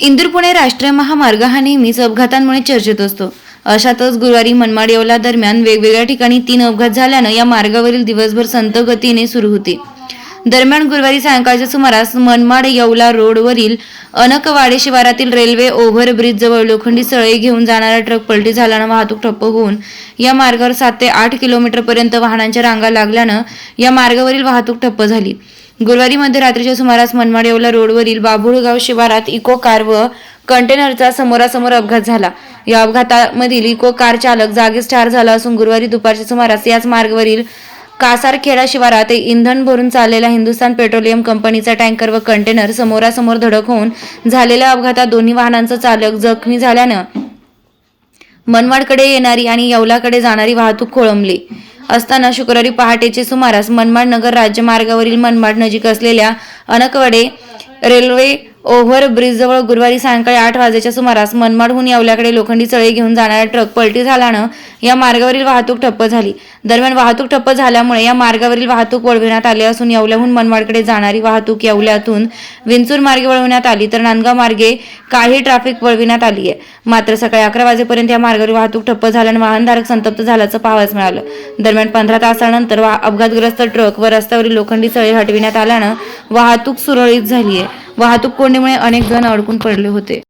इंदूर पुणे राष्ट्रीय महामार्ग हा नेहमीच अपघातांमुळे चर्चेत असतो. अशातच गुरुवारी मनमाड येवला दरम्यान वेगवेगळ्या ठिकाणी तीन अपघात झाल्यानं या मार्गावरील दिवसभर संत गतीने सुरू होते. दरम्यान गुरुवारी सायंकाळच्या सुमारास मनमाड येवला रोडवरील अनकवाडे शिवारातील रेल्वे ओव्हरब्रिज जवळ लोखंडी सळई घेऊन जाणारा ट्रक पलटी झाल्यानं वाहतूक ठप्प होऊन या मार्गावर सात ते आठ किलोमीटरपर्यंत वाहनांच्या रांगा लागल्यानं या मार्गावरील वाहतूक ठप्प झाली. गुरुवारी मध्यरात्रीच्या सुमारास मनमाड येवला रोडवरील बाभुळगाव शिवारात इको कार व कंटेनरचा समोरासमोर अपघात झाला. या अपघातामधील इको कार चालक जागीच ठार झाला असून गुरुवारी दुपारच्या सुमारास याच मार्गावरील कासारखेडा शिवारात इंधन भरून चाललेला हिंदुस्थान पेट्रोलियम कंपनीचा टँकर व कंटेनर समोरासमोर धडक होऊन झालेल्या अपघातात दोन्ही वाहनांचा चालक जखमी झाल्यानं मनमाडकडे येणारी आणि येवलाकडे जाणारी वाहतूक खोळंबली. असताना शुक्रवारी पहाटेचे सुमारास मनमाड नगर राज्य मार्गावरील मनमाड नजीक असलेल्या अनकवडे रेल्वे ओव्हर ब्रिजजवळ गुरुवारी सायंकाळी आठ वाजेच्या सुमारास मनमाडहून येवल्याकडे लोखंडी चळे घेऊन जाणारा ट्रक पलटी झाल्यानं या मार्गावरील वाहतूक ठप्प झाली. दरम्यान वाहतूक ठप्प झाल्यामुळे या मार्गावरील वाहतूक वळविण्यात आली असून येवल्याहून मनमाडकडे जाणारी वाहतूक येवल्यातून विंचूर मार्गे वळविण्यात आली तर नांदगाव मार्गे काही ट्रॅफिक वळविण्यात आली आहे मात्र सकाळी अकरा वाजेपर्यंत या मार्गावरील वाहतूक ठप्प झाल्यानं वाहनधारक संतप्त झाल्याचं पाहावयास मिळालं. दरम्यान पंधरा तासानंतर वा- अपघातग्रस्त ट्रक व रस्त्यावरील लोखंडी सळे हटविण्यात आल्यानं वाहतूक सुरळीत झाली आहे वाहतूक कोंडीमुळे अनेक जण अडकून पडले होते.